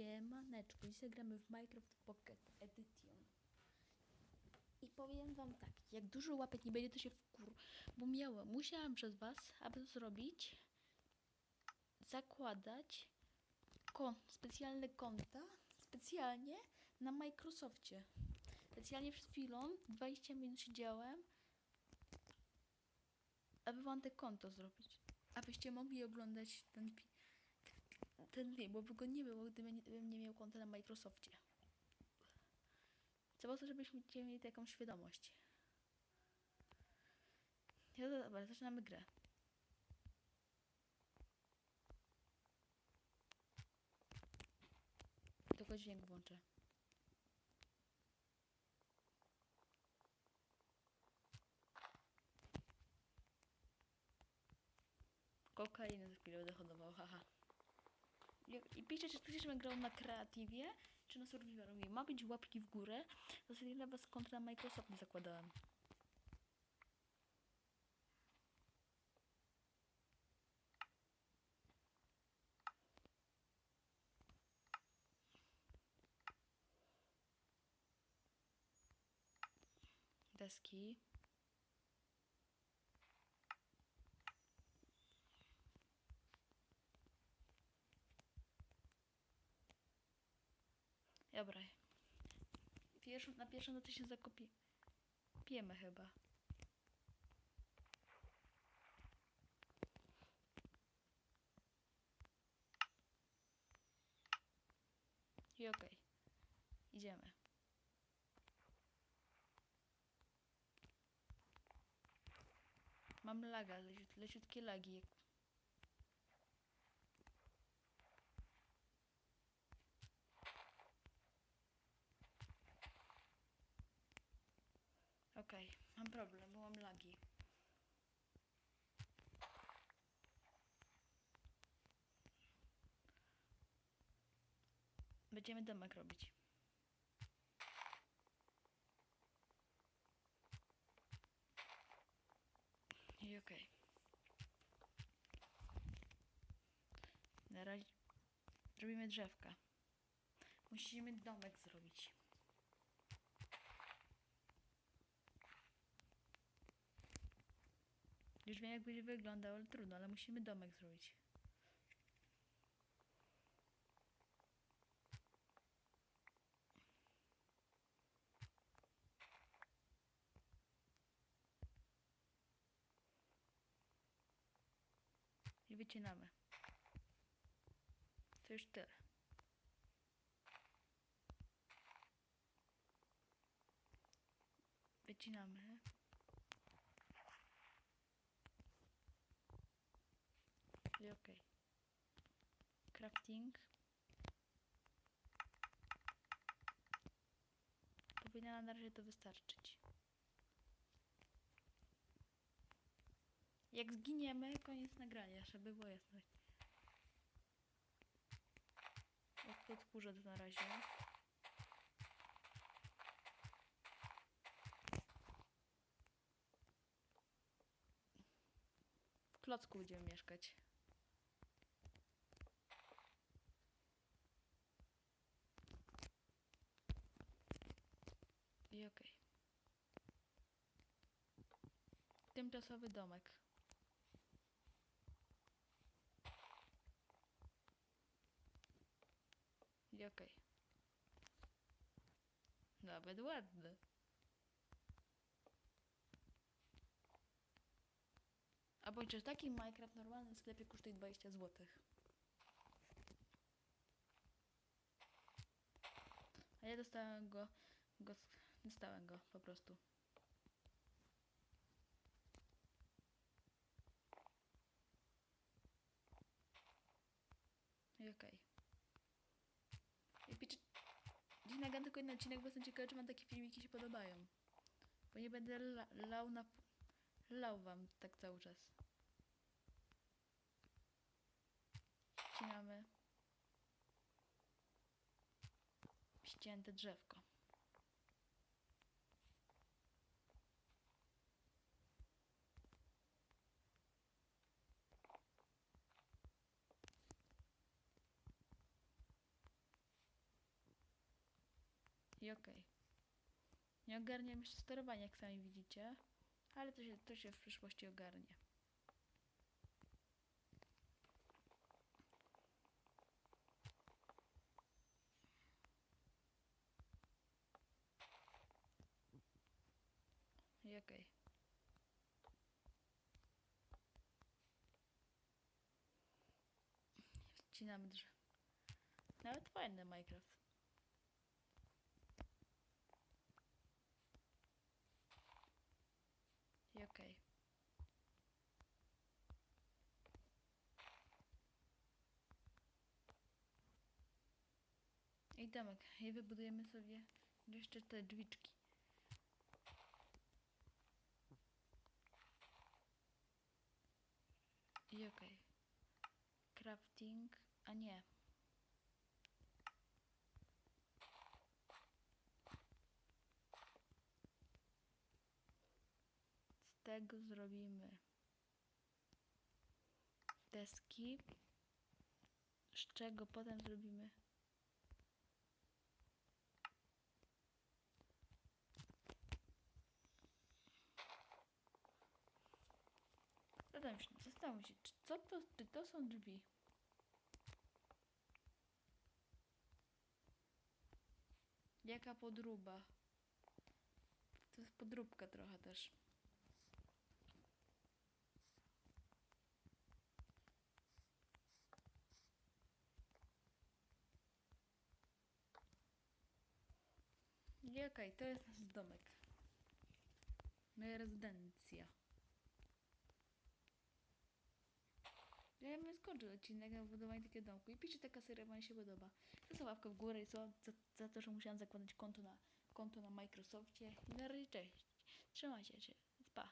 Siemaneczko, dzisiaj gramy w Minecraft Pocket Edition. I powiem wam tak, jak dużo łapek nie będzie, to się wkur... Bo miałem, musiałam przez was, aby to zrobić, zakładać kon, specjalne konta, specjalnie na Microsoftie. Specjalnie przed chwilą, 20 minut siedziałem, aby wam te konto zrobić. Abyście mogli oglądać ten film ten film, bo by go nie było, gdybym nie, nie miał konta na Microsoftie. Co po to, żebyśmy mieli taką świadomość. No to dobra, zaczynamy grę. Tylko dźwięk włączę. Kokainę za chwilę będę haha. I piszcie, czy żebym grał na kreatywie, czy na survivorowie. Ma być łapki w górę. Zasadzie dla was kontra Microsoft nie zakładałem. Deski. Dobra. Pierwszą, na pierwszą nocy się zakopiemy chyba. I okej. Idziemy. Mam laga, leciut, leciutkie lagi. Okej, mam problem, bo mam lagi. Będziemy domek robić. I okej. Na razie robimy drzewka. Musimy domek zrobić. Już wiem jak będzie wyglądał, ale trudno, ale musimy domek zrobić. I wycinamy. To już tyle. Wycinamy. I okej. Crafting. Powinna na razie to wystarczyć. Jak zginiemy, koniec nagrania, żeby było jasne. Jak podkurzę to na razie. W klocku będziemy mieszkać. I okej. Tymczasowy domek. I okej. Nawet ładny. A bądź taki Minecraft w normalnym sklepie kosztuje 20 zł. A ja dostałem go, go dostałem go po prostu. I okej. I pisze... Dziś nagram tylko jeden odcinek, bo jestem ciekawa, czy wam takie filmiki się podobają. Bo nie będę la lał na... lał wam tak cały czas. Ścinamy. Ścięte drzewko. I okej. Nie ogarniam jeszcze sterowania, jak sami widzicie. Ale to się, to się w przyszłości ogarnie. I okej. Wcinamy drzew. Nawet fajny Minecraft. Okej. I domek. I wybudujemy sobie jeszcze te drzwiczki. I okej. Crafting. A nie. Z tego zrobimy deski, z czego potem zrobimy Zastanów się, zastanów się, czy, co to, czy to są drzwi? Jaka podróba? To jest podróbka trochę też. I okej, to jest nasz domek. Moja rezydencja. Ja bym skończył odcinek na budowanie takiego domku i piszcie taka seria, wam się podoba. Zostaw łapkę w górę i co, za, za to, że musiałam zakładać konto na, konto na Microsoftie. I na razie cześć. Trzymajcie się. Pa.